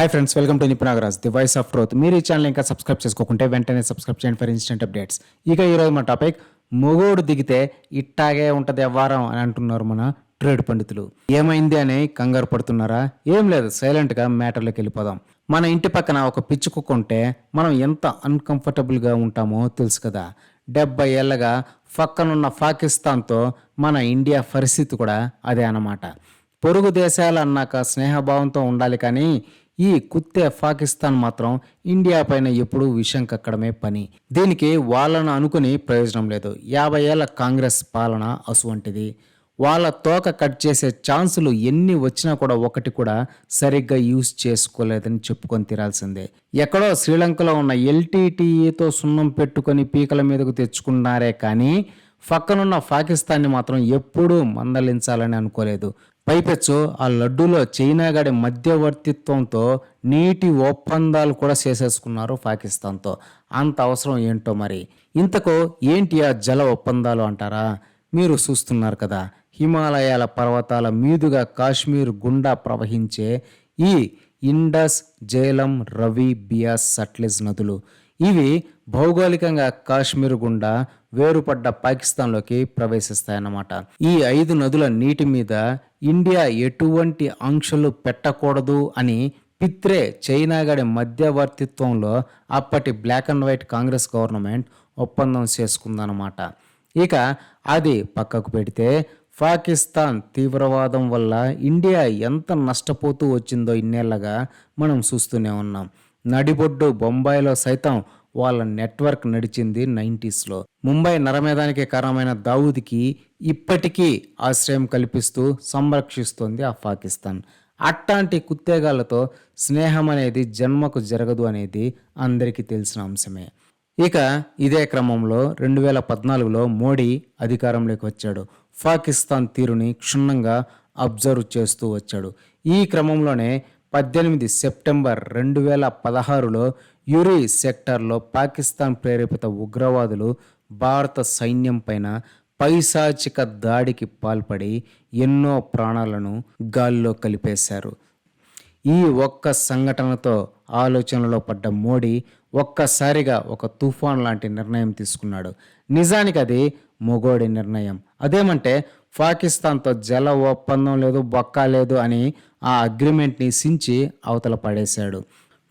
Hi friends welcome to Nipunagaraj the voice of growth మీరు ఈ channel ఇంకా subscribe చేసుకోకుంటే వెంటనే సబ్స్క్రైబ్ చేయండి ఫర్ ఇన్స్టెంట్ అప్డేట్స్ ఇక ఈరోజు మన టాపిక్ మొగోడు దిగితే ఇట్టాగే ఉంటుంది వ్యవహారం అని అంటున్నారు మన ట్రేడ్ పండితులు. ఏమైంది అని కంగారు పడుతున్నారా? ఏం లేదు సైలెంట్గా మ్యాటర్లోకి వెళ్ళిపోదాం. మన ఇంటి పక్కన ఒక పిచ్చి కుక్క ఉంటే మనం ఎంత అన్కంఫర్టబుల్గా ఉంటామో తెలుసు కదా. డెబ్బై ఏళ్ళగా పక్కనున్న పాకిస్తాన్తో మన ఇండియా పరిస్థితి కూడా అదే అన్నమాట. పొరుగు దేశాలు అన్నాక స్నేహభావంతో ఉండాలి కానీ ఈ కుత్తే పాకిస్తాన్ మాత్రం ఇండియా పైన ఎప్పుడూ విషం కక్కడమే పని. దీనికి వాళ్ళను అనుకుని ప్రయోజనం లేదు. యాభై ఏళ్ళ కాంగ్రెస్ పాలన అసువంటిది. వాళ్ళ తోక కట్ చేసే ఛాన్సులు ఎన్ని వచ్చినా కూడా ఒకటి కూడా సరిగ్గా యూజ్ చేసుకోలేదని చెప్పుకొని తీరాల్సిందే. ఎక్కడో శ్రీలంకలో ఉన్న ఎల్టీటీఈతో సున్నం పెట్టుకొని పీకల మీదకు తెచ్చుకున్నారే కానీ పక్కనున్న పాకిస్తాన్ని మాత్రం ఎప్పుడూ మందలించాలని అనుకోలేదు. పైపెచ్చు ఆ లడ్డూలో చైనా గడి మధ్యవర్తిత్వంతో నీటి ఒప్పందాలు కూడా చేసేసుకున్నారు పాకిస్తాన్తో. అంత అవసరం ఏంటో మరి? ఇంతకు ఏంటి ఆ జల ఒప్పందాలు అంటారా? మీరు చూస్తున్నారు కదా హిమాలయాల పర్వతాల మీదుగా కాశ్మీర్ గుండా ప్రవహించే ఈ ఇండస్ జేలం రవి బియాస్ సట్లెజ్ నదులు. ఇవి భౌగోళికంగా కాశ్మీర్ గుండా వేరుపడ్డ పాకిస్తాన్లోకి ప్రవేశిస్తాయన్నమాట. ఈ ఐదు నదుల నీటి మీద ఇండియా ఎటువంటి ఆంక్షలు పెట్టకూడదు అని పిత్రే చైనాగాడి మధ్యవర్తిత్వంలో అప్పటి black and white Congress government ఒప్పందం చేసుకుందన్నమాట. ఇక అది పక్కకు పెడితే పాకిస్తాన్ తీవ్రవాదం వల్ల ఇండియా ఎంత నష్టపోతూ వచ్చిందో ఇన్నేళ్ళగా మనం చూస్తూనే ఉన్నాం. నడిబొడ్డు బొంబాయిలో సైతం వాళ్ళ నెట్వర్క్ నడిచింది నైంటీస్లో. ముంబై నరమేధానికి కారణమైన దావూద్కి ఇప్పటికీ ఆశ్రయం కల్పిస్తూ సంరక్షిస్తోంది ఆ పాకిస్తాన్. అట్లాంటి కుత్తేగాలతో స్నేహం అనేది జన్మకు జరగదు అనేది అందరికీ తెలిసిన అంశమే. ఇక ఇదే క్రమంలో రెండు వేల పద్నాలుగులో మోడీ అధికారంలోకి వచ్చాడు. పాకిస్తాన్ తీరుని క్షుణ్ణంగా అబ్జర్వ్ చేస్తూ వచ్చాడు. ఈ క్రమంలోనే పద్దెనిమిది సెప్టెంబర్ రెండు వేల పదహారులో యురి సెక్టార్లో పాకిస్తాన్ ప్రేరేపిత ఉగ్రవాదులు భారత సైన్యం పైన పైశాచిక దాడికి పాల్పడి ఎన్నో ప్రాణాలను గాల్లో కలిపేశారు. ఈ ఒక్క సంఘటనతో ఆలోచనలో పడ్డ మోడీ ఒక్కసారిగా ఒక తుఫాన్ లాంటి నిర్ణయం తీసుకున్నాడు. నిజానికి అది మొగోడి నిర్ణయం. అదేమంటే పాకిస్తాన్తో జల ఒప్పందం లేదు బొక్క లేదు అని ఆ అగ్రిమెంట్ని సించి అవతల పడేశాడు.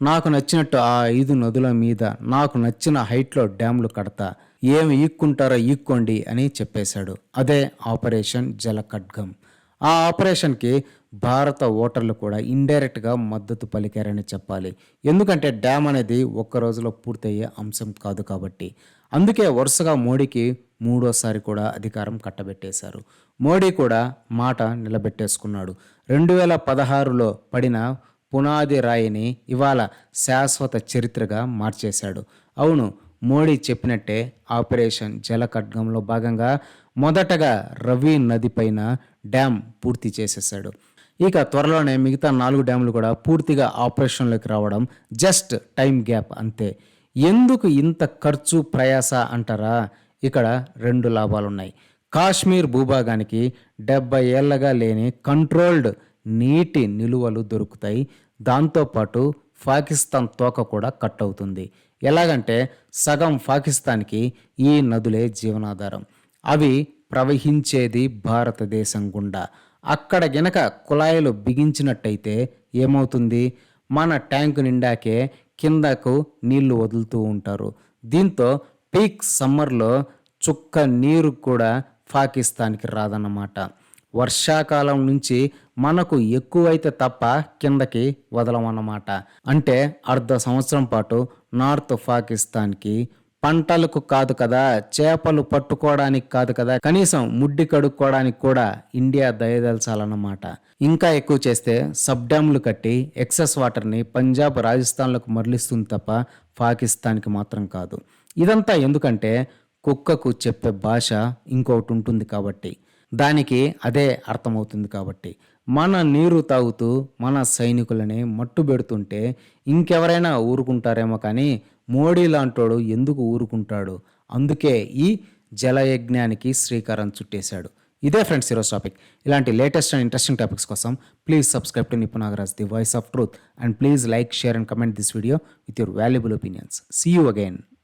నాకు నచ్చినట్టు ఆ ఐదు నదుల మీద నాకు నచ్చిన హైట్లో డ్యామ్లు కడతా. ఏమి ఈక్కుంటారో ఈక్కోండి అని చెప్పేశాడు. అదే ఆపరేషన్ జలఖడ్గం. ఆ ఆపరేషన్కి భారత ఓటర్లు కూడా ఇండైరెక్ట్గా మద్దతు పలికారని చెప్పాలి. ఎందుకంటే డ్యామ్ అనేది ఒక్క రోజులో పూర్తయ్యే అంశం కాదు కాబట్టి. అందుకే వరుసగా మోడీకి మూడోసారి కూడా అధికారం కట్టబెట్టేశారు. మోడీ కూడా మాట నిలబెట్టేసుకున్నాడు. రెండు వేల పదహారులో పడిన పునాది రాయిని ఇవాళ శాశ్వత చరిత్రగా మార్చేశాడు. అవును మోడీ చెప్పినట్టే ఆపరేషన్ జలఖడ్గంలో భాగంగా మొదటగా రవి నది పైన డ్యామ్ పూర్తి చేసేసాడు ఇక త్వరలోనే మిగతా నాలుగు డ్యాములు కూడా పూర్తిగా ఆపరేషన్లోకి రావడం జస్ట్ టైం గ్యాప్ అంతే. ఎందుకు ఇంత ఖర్చు ప్రయాస అంటారా? ఇక్కడ రెండు లాభాలున్నాయి. కాశ్మీర్ భూభాగానికి డెబ్బై ఏళ్ళగా లేని కంట్రోల్డ్ నీటి నిలువలు దొరుకుతాయి. దాంతోపాటు పాకిస్తాన్ తోక కూడా కట్ అవుతుంది ఎలాగంటే సగం పాకిస్తాన్కి ఈ నదులే జీవనాధారం. అవి ప్రవహించేది భారతదేశం గుండా. అక్కడ గనక కుళాయిలు బిగించినట్టయితే ఏమవుతుంది? మన ట్యాంకు నిండాకే కిందకు నీళ్ళు వదులుతూ ఉంటారు. దీంతో పీక్ సమ్మర్లో చుక్క నీరు కూడా పాకిస్తాన్కి రాదన్నమాట. వర్షాకాలం నుంచి మనకు ఎక్కువైతే తప్ప కిందకి వదలమన్నమాట. అంటే అర్ధ సంవత్సరం పాటు నార్త్ పాకిస్తాన్కి పంటలకు కాదు కదా చేపలు పట్టుకోవడానికి కాదు కదా కనీసం ముడ్డి కడుక్కోవడానికి కూడా ఇండియా దయదలచాలన్నమాట. ఇంకా ఎక్కువ చేస్తే సబ్ డ్యామ్లు కట్టి ఎక్సెస్ వాటర్ని పంజాబ్ రాజస్థాన్లకు మరలిస్తుంది తప్ప పాకిస్తాన్కి మాత్రం కాదు. ఇదంతా ఎందుకంటే కుక్కకు చెప్పే భాష ఇంకొకటి ఉంటుంది కాబట్టి. దానికి అదే అర్థమవుతుంది కాబట్టి మన నీరు తాగుతూ మన సైనికులని మట్టు పెడుతుంటే ఇంకెవరైనా ఊరుకుంటారేమో కానీ మోడీ లాంటోడు ఎందుకు ఊరుకుంటాడు? అందుకే ఈ జలయజ్ఞానికి శ్రీకారం చుట్టేశాడు. ఇదే ఫ్రెండ్స్ ఈరోజు టాపిక్. ఇలాంటి లేటెస్ట్ అండ్ ఇంట్రెస్టింగ్ టాపిక్స్ కోసం please subscribe to Nipu Nagaraj the voice of truth and please like share and comment this video with your valuable opinions. See you again